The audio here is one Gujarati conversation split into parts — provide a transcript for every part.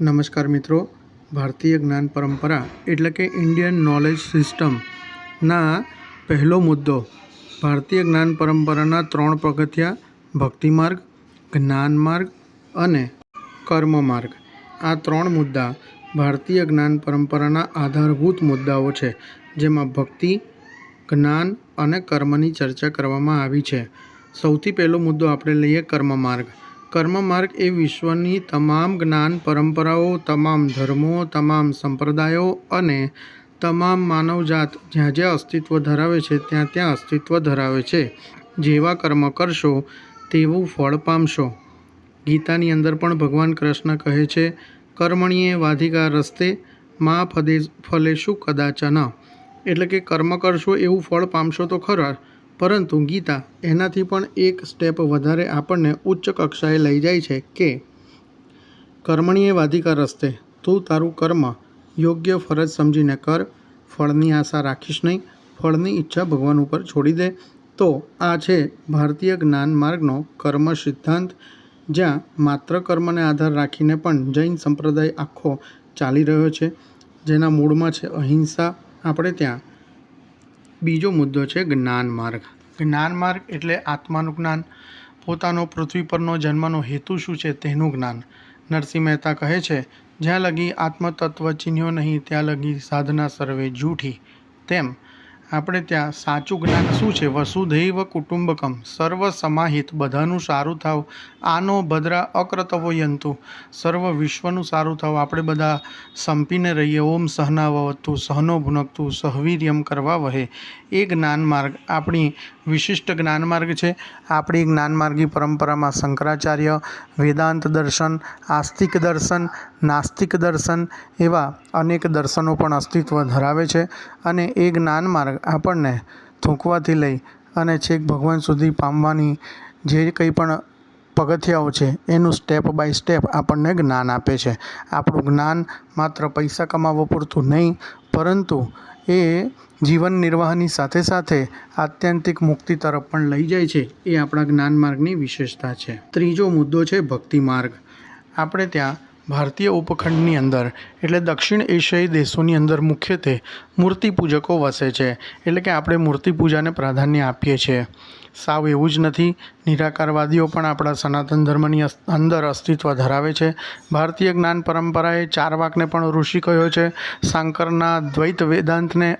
નમસ્કાર મિત્રો. ભારતીય જ્ઞાન પરંપરા એટલે કે ઇન્ડિયન નોલેજ સિસ્ટમના પહેલો મુદ્દો. ભારતીય જ્ઞાન પરંપરાના ત્રણ પગથિયા ભક્તિ માર્ગ, જ્ઞાન માર્ગ અને કર્મ માર્ગ. આ ત્રણ મુદ્દા ભારતીય જ્ઞાન પરંપરાના આધારભૂત મુદ્દાઓ છે, જેમાં ભક્તિ, જ્ઞાન અને કર્મની ચર્ચા કરવામાં આવી છે. સૌથી પહેલો મુદ્દો આપણે લઈએ કર્મ માર્ગ. કર્મ માર્ગ એ વિશ્વની તમામ જ્ઞાન પરંપરાઓ, તમામ ધર્મો, તમામ સંપ્રદાયો અને તમામ માનવજાત જ્યાં જ્યાં અસ્તિત્વ ધરાવે છે, ત્યાં ત્યાં અસ્તિત્વ ધરાવે છે. જેવા કર્મ કરશો, તેવું ફળ પામશો. ગીતાની અંદર પણ ભગવાન કૃષ્ણ કહે છે કર્મણીએ વાધિકા રસ્તે મા ફદે ફલેશું કદાચન એટલે કે, કર્મ કરશો, એવું ફળ પામશો તો ખરા પરંતુ ગીતા એનાથી પણ એક સ્ટેપ વધારે આપણને ઉચ્ચ કક્ષાએ લઈ જાય છે કે કર્મણીએ વાધિકા રસ્તે, તું તારું કર્મ યોગ્ય ફરજ સમજીને કર, ફળની આશા રાખીશ નહીં, ફળની ઈચ્છા ભગવાન ઉપર છોડી દે. તો આ છે ભારતીય જ્ઞાન માર્ગનો કર્મ સિદ્ધાંત, જ્યાં માત્ર કર્મને આધાર રાખીને પણ જૈન સંપ્રદાય આખો ચાલી રહ્યો છે. જેના મૂળમાં છે અહિંસા. આપણે ત્યાં બીજો મુદ્દો છે જ્ઞાન માર્ગ. જ્ઞાન માર્ગ એટલે આત્માનું જ્ઞાન. પોતાનો પૃથ્વી પરનો જન્મનો હેતુ શું છે તેનું જ્ઞાન. નરસિંહ મહેતા કહે છે, જ્યાં લગી આત્મતત્વ ચિહ્ન્યો નહીં, ત્યાં લગી સાધના સર્વે જૂઠી. તેમ આપણે ત્યાં સાચું જ્ઞાન શું છે? વસુધૈવ કુટુંબકમ. સર્વ સમાહિત, બધાનું સારું થાવ. આનો ભદ્રા અક્રતવો યંતુ સર્વ વિશ્વનું સારું થાવ. આપણે બધા સંપીને રહીએ. ઓમ સહનાવતું સહનો ભુનકતું, સહવીર્યમ કરવા વહે. એ જ્ઞાન માર્ગ આપણી વિશિષ્ટ જ્ઞાન માર્ગ છે. આપણી જ્ઞાન માર્ગી પરંપરામાં શંકરાચાર્ય, વેદાંત દર્શન, આસ્તિક દર્શન, નાસ્તિક દર્શન એવા અનેક દર્શનો પણ અસ્તિત્વ ધરાવે છે. અને એ જ્ઞાન માર્ગ આપણને થૂંકવાથી લઈ અને છેક ભગવાન સુધી પામવાની જે કંઈ પણ પગથિયાઓ છે, એનું સ્ટેપ બાય સ્ટેપ આપણને જ્ઞાન આપે છે. આપણું જ્ઞાન માત્ર પૈસા કમાવવા પૂરતું નહીં, પરંતુ એ જીવન નિર્વાહની સાથે સાથે આત્યંતિક મુક્તિ તરફ પણ લઈ જાય છે. એ આપણા જ્ઞાન માર્ગની વિશેષતા છે. ત્રીજો મુદ્દો છે ભક્તિ માર્ગ. આપણે ત્યાં ભારતીય ઉપખંડની અંદર એટલે દક્ષિણ એશિયાઈ દેશોની અંદર મુખ્યત્વે મૂર્તિ પૂજકો વસે છે. એટલે કે આપણે મૂર્તિ પૂજાને પ્રાધાન્ય આપીએ છીએ. સાવ એવું જ નથી. નિરાકારવાદીઓ પણ આપણા સનાતન ધર્મની અંદર અસ્તિત્વ ધરાવે છે. ભારતીય જ્ઞાન પરંપરાએ ચાર વાકને પણ ઋષિ કહ્યો છે. શાંકરના દ્વૈત વેદાંતને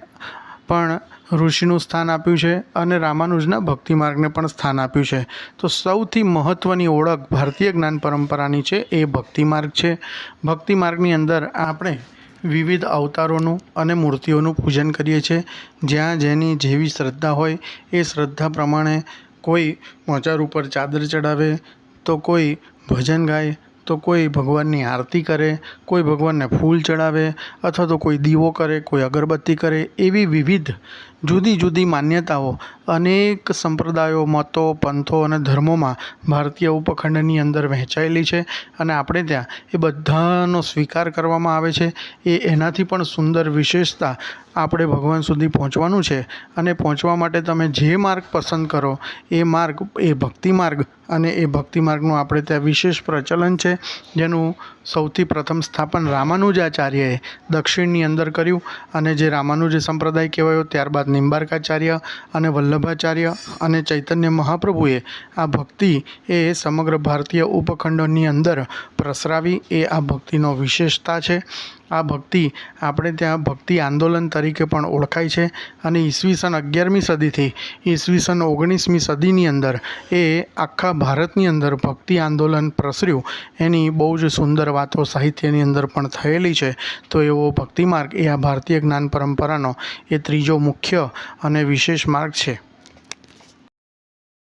પણ ઋષિનું સ્થાન આપ્યું છે અને રામાનુજના ભક્તિ માર્ગને પણ સ્થાન આપ્યું છે. તો સૌથી મહત્ત્વની ઓળખ ભારતીય જ્ઞાન પરંપરાની છે, એ ભક્તિ માર્ગ છે. ભક્તિ માર્ગની અંદર આપણે વિવિધ અવતારોનું અને મૂર્તિઓનું પૂજન કરીએ છીએ. જ્યાં જેની જેવી શ્રદ્ધા હોય, એ શ્રદ્ધા પ્રમાણે કોઈ મોચાર ઉપર ચાદર ચડાવે, તો કોઈ ભજન ગાય તો કોઈ ભગવાનની આરતી કરે, કોઈ ભગવાનને ફૂલ ચડાવે અથવા તો કોઈ દીવો કરે, કોઈ અગરબત્તી કરે એવી વિવિધ જુદી જુદી માન્યતાઓ અનેક સંપ્રદાયો મતો પંથો અને ધર્મોમાં ભારતીય ઉપખંડની અંદર વહેંચાયેલી છે અને આપણે ત્યાં એ બધાનો સ્વીકાર કરવામાં આવે છે. એ એનાથી પણ સુંદર વિશેષતા આપણે ભગવાન સુધી પહોંચવાનું છે અને પહોંચવા માટે તમે જે માર્ગ પસંદ કરો, એ માર્ગ, એ ભક્તિ માર્ગ અને એ ભક્તિ માર્ગનું આપણે ત્યાં વિશેષ પ્રચલન છે. જેનું સૌથી પ્રથમ સ્થાપન રામાનુજાચાર્યએ દક્ષિણની અંદર કર્યું અને જે રામાનુજ સંપ્રદાય કહેવાયો ત્યારબાદ નિંબાર્કાચાર્ય અને વલ્લભાચાર્ય અને ચૈતન્ય મહાપ્રભુએ આ ભક્તિ એ સમગ્ર ભારતીય ઉપખંડોની અંદર પ્રસરાવી. એ આ ભક્તિનો વિશેષતા છે. આ ભક્તિ આપણે ત્યાં ભક્તિ આંદોલન તરીકે પણ ઓળખાય છે અને ઈસવીસન અગિયારમી સદીથી ઈસવીસન ઓગણીસમી સદીની અંદર એ આખા ભારતની અંદર ભક્તિ આંદોલન પ્રસર્યું. એની બહુ જ સુંદર વાતો સાહિત્યની અંદર પણ થયેલી છે. તો એવો ભક્તિ માર્ગ એ આ ભારતીય જ્ઞાન પરંપરાનો એ ત્રીજો મુખ્ય અને વિશેષ માર્ગ છે.